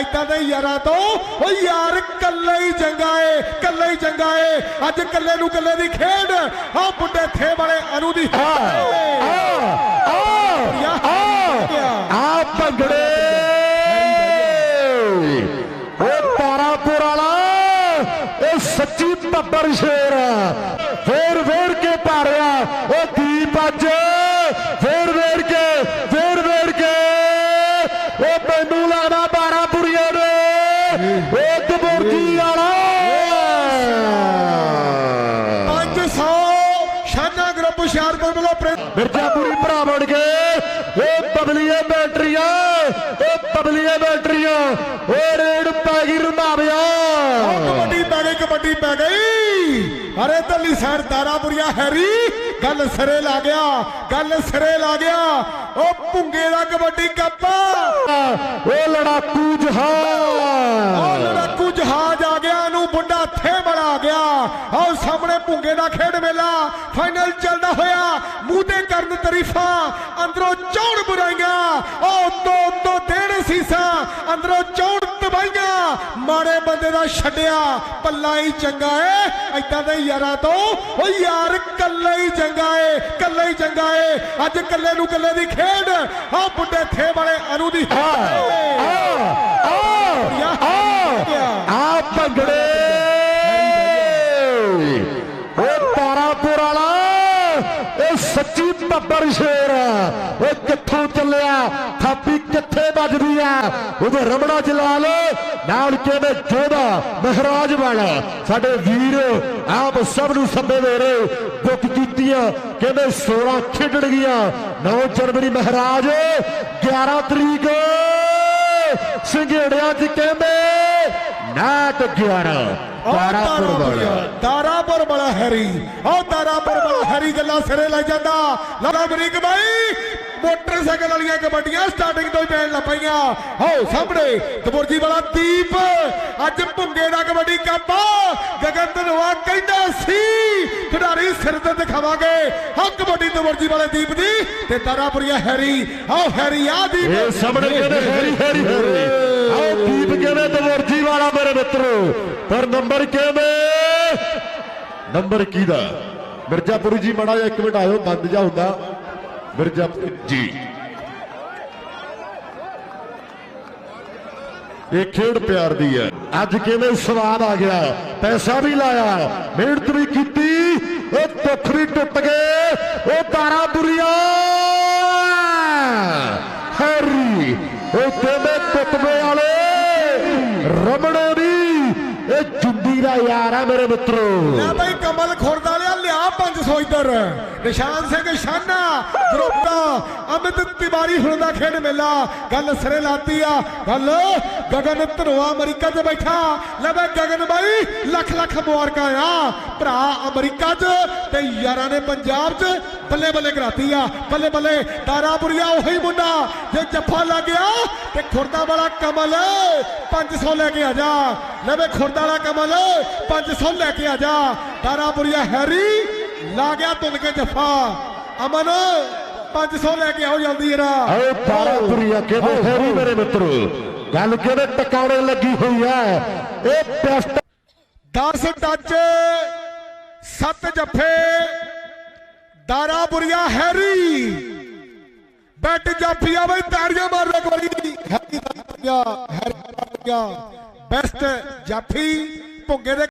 ਐਦਾਂ ਦੇ ਯਾਰਾਂ ਤੋਂ। ਓ ਯਾਰ ਕੱਲੇ ਹੀ ਚੰਗਾ ਏ ਕੱਲੇ ਹੀ ਚੰਗਾ ਏ ਅੱਜ ਕੱਲੇ ਨੂੰ ਕੱਲੇ ਦੀ ਖੇਡ। ਆ ਬੁੱਢੇ ਥੇ ਵਾਲੇ ਅਨੂ ਦੀ ਆ ਆ ਆ ਭੰਗੜੇ। ਉਹ ਤਾਰਾਪੁਰ ਵਾਲਾ ਇਹ ਸੱਚੀ ਬੱਬਰ ਸ਼ੇਰ ਫੇਰ ਫੇਰ ਕੇ ਉਹ ਦੀਪ ਅੱਜ ਫੇਰ ਫੇਰ ਕੇ ਫੇਰ ਫੇਰ ਕੇ। ਉਹ ਮੈਨੂੰ ਲੱਗਦਾ ਬਾਰਾਪੁਰੀਏ ਨੇ। ਉਹ ਦਬੋਰਜੀ ਵਾਲਾ। 500 ਸ਼ਾਨਾ ਗਰੁੱਪ ਹੁਸ਼ਿਆਰਪੁਰ ਵੱਲੋਂ ਪ੍ਰੇ- ਮਿਰਜ਼ਾਪੁਰੀ ਭਰਾ ਬਣ ਗਏ ਓ ਬਬਲੀਏ ਬੈਟਰੀਆਂ ਓ ਬਬਲੀਏ ਬੈਟਰੀਆਂ। ਓ ਰੇਡ ਪੈ ਗਈ ਰੰਧਾਵਿਆ ਕਬੱਡੀ ਪੈ ਗਈ ਕਬੱਡੀ ਪੈ ਗਈ। ਅਰੇ ਦਿੱਲੀ ਸਰ ਦਾਰਾਪੁਰੀਆ ਹੈਰੀ। ਗੱਲ ਸਿਰੇ ਲਾ ਗਿਆ, ਗੱਲ ਸਿਰੇ ਲਾ ਗਿਆ। ਉਹ ਭੁੰਗੇ ਦਾ ਕਬੱਡੀ ਕੱਪ। ਓ ਲੜਾਕੂ ਉਹ ਲੜਾਕੂ ਜਹਾਜ਼ ਆ ਗਿਆ ਨੂੰ ਬੁੱਢਾ ਥੇ ਬੜਾ ਗਿਆ। ਆਹ ਸਾਹਮਣੇ ਭੁੰਗੇ ਦਾ ਖੇਡ ਮੇਲਾ। ਫਾਈਨਲ ਚੱਲਦਾ ਹੋਇਆ। ਮੂੰਹ ਤੇ ਕਰਨ ਤਰੀਫਾਂ। ਅੰਦਰੋਂ ਚੌੜ ਬੁਰਾਈਆਂ। ਉਹ ਤੋਂ ਤੋਂ ਦੇਣ ਸੀਸਾਂ। ਅੰਦਰੋਂ ਚੌੜ ਤਬਾਈਆਂ ਮਾੜੇ ਬੰਦੇ ਦਾ ਛੱਡਿਆ ਪੱਲਾ ਹੀ ਚੰਗਾ ਏ। ਐਦਾਂ ਦੇ ਯਾਰਾਂ ਤੋਂ ਓ ਯਾਰ ਕੱਲੇ ਹੀ ਚੰਗਾ ਏ ਕੱਲੇ ਹੀ ਚੰਗਾ ਏ। ਅੱਜ ਕੱਲੇ ਨੂੰ ਕੱਲੇ ਦੀ ਖੇਡ ਆਹ ਬੁੱਢੇ ਥੇ ਵਾਲੇ ਅਨੂ ਦੀ ਆ ਆ ਆ ਭੰਗੜੇ। ਓ ਤਾਰਾਪੁਰ ਵਾਲਾ ਇਹ ਸੱਚੀ ਬੱਬਰ ਸ਼ੇਰ ਆ। ਓ ਕਿੱਥੋਂ ਚੱਲਿਆ? ਥਾਪੀ ਆ ਉਹਦੇ ਰਮਣਾ ਜਲਾਲ ਨਾਲ ਕਿਵੇਂ ਜੋਦਾ ਮਹਾਰਾਜ ਵਾਲਾ ਸਾਡੇ ਵੀਰ ਆਪ ਸਭ ਨੂੰ ਸੱਦੇ ਦੇ ਰਹੇ ਬੁੱਕ ਕੀਤੀਆਂ ਕਹਿੰਦੇ 16 ਖੇਡਣਗੀਆਂ 9 ਜਨਵਰੀ ਮਹਾਰਾਜ 11 ਤਰੀਕ ਸੰਘੇੜਿਆਂ 'ਚ ਕਹਿੰਦੇ ਨਾਟ 11 ਤਾਰਾਪੁਰ ਵਾਲਾ ਦਾਰਾਪੁਰ ਵਾਲਾ ਹੈਰੀ। ਉਹ ਦਾਰਾਪੁਰ ਵਾਲਾ ਹੈਰੀ ਗੱਲਾਂ ਸਿਰੇ ਲੈ ਜਾਂਦਾ। ਲਗਾ ਬਰੀਕ ਬਾਈ ਮੋਟਰਸਾਈਕਲ ਵਾਲੀਆਂ ਕਬੱਡੀਆਂ ਸਟਾਰਟਿੰਗ ਤੋਂ ਹੀ ਪੈਣ ਲੱਗ ਪਈਆਂ। ਹੋ, ਸਾਹਮਣੇ ਕਬੁਰਜੀ ਵਾਲਾ ਦੀਪ। ਅੱਜ ਭੁੰਗੇ ਦਾ ਕਬੱਡੀ ਕੱਪ। ਗਗਨ ਧਨਵਾ ਕਹਿੰਦਾ ਸੀ, ਖਿਡਾਰੀ ਸਿਰ ਤੇ ਦਿਖਾਵਾਂਗੇ। ਹਾਂ, ਕਬੱਡੀ ਕਬੁਰਜੀ ਵਾਲੇ ਦੀਪ ਦੀ ਤੇ ਦਾਰਾਪੁਰੀਆ ਹੈਰੀ। ਆਓ, ਹੈਰੀ, ਆ ਦੀਪ। ਇਹ ਸਾਹਮਣੇ ਕਹਿੰਦੇ ਹੈਰੀ ਹੈਰੀ ਹੈਰੀ। ਆਓ, ਦੀਪ ਕਹਿੰਦੇ ਦਵਰਜੀ ਵਾਲਾ ਮੇਰੇ ਮਿੱਤਰੋ। ਪਰ ਨੰਬਰ ਕਿਵੇਂ ਨੰਬਰ ਕਿਹਦਾ? ਮਿਰਜ਼ਾਪੁਰੀ ਜੀ, ਮੜਾ ਜਾ ਇੱਕ ਮਿੰਟ ਆਇਓ, ਬੰਦ ਜਾ ਹੁੰਦਾ। ਮਿਰਜ਼ਾਪੁਰ ਜੀ ਇਹ ਖੇਡ ਪਿਆਰ ਦੀ ਹੈ। ਅੱਜ ਕਿਵੇਂ ਸਵਾਦ ਆ ਗਿਆ? ਪੈਸਾ ਵੀ ਲਾਇਆ। ਮਿਹਨਤ ਵੀ ਕੀਤੀ। ਉਹ ਤੁੱਖ ਟੁੱਟ ਗਏ। ਉਹ ਤਾਰਾ ਯਾਰ ਆ ਮੇਰੇ ਮਿੱਤਰੋ। ਲੈ ਬਈ ਕਮਲ ਖੁਰਦਾ ਲਿਆ ਲਿਆ 500 ਇੱਧਰ। ਨਿਸ਼ਾਨ ਸਿੰਘ ਸ਼ਾਨਾ ਗਰੁੱਪ ਦਾ ਅਮਿਤ ਤਿਵਾਰੀ ਹੁਣ ਦਾ ਖੇਡ ਮੇਲਾ। ਗੱਲ ਸਿਰੇ ਲਾਤੀ ਆ। ਗੱਲ ਗਗਨ ਧਨੋਆ ਅਮਰੀਕਾ 'ਚ ਬੈਠਾ। ਲੈ ਬਈ ਗਗਨ ਬਾਈ ਲੱਖ ਲੱਖ ਮੁਬਾਰਕਾਂ ਆ। ਭਰਾ ਅਮਰੀਕਾ 'ਚ ਤੇ ਯਾਰਾਂ ਨੇ ਪੰਜਾਬ 'ਚ ਬੱਲੇ ਬੱਲੇ ਕਰਾਤੀ ਆ ਬੱਲੇ ਬੱਲੇ ਤਾਰਾਪੁਰੀਆ ਉਹੀ ਮੁੰਡਾ ਜੇ ਜੱਫਾ ਲੱਗ ਗਿਆ ਤੇ ਖੁਰਦਾ ਵਾਲਾ ਕਮਲ 500 ਲੈ ਕੇ ਆ ਜਾ। ਲੈ ਖੁਰਦਾ ਵਾਲਾ ਕਮਲ 500 ਲੈ ਕੇ ਆ ਜਾ। ਤਾਰਾਪੁਰੀਆ ਹੈਰੀ ਲਾ ਗਿਆ ਤੁਲ ਕੇ ਜੱਫਾ। ਅਮਨ 500 ਲੈ ਕੇ ਆਓ ਜਲਦੀ ਜਰਾ ਆਏ ਤਾਰਾਪੁਰੀਆ ਕਹਿੰਦੇ? ਹੈਰੀ ਮੇਰੇ ਮਿੱਤਰੋ ਗੱਲ ਕਿਹਦੇ ਟਿਕਾਣੇ ਲੱਗੀ ਹੋਈ ਹੈ ਇਹ ਟੈਸਟ 10 ਟੱਚ 7 ਜੱਫੇ ਦਾਰਾਪੁਰੀਆ ਹੈਰੀ। ਬੈਟ ਜਾਫੀਆ ਬਈ, ਤਾੜੀਆਂ ਮਾਰ ਲੈ ਕੋਲੀ ਹੈਰੀ ਦਾਰਾਪੁਰੀਆ ਹੈਰੀ ਦਾਰਾਪੁਰੀਆ ਬੈਸਟ ਜਾਫੀ ਭੁੱਗੇ ਦੇ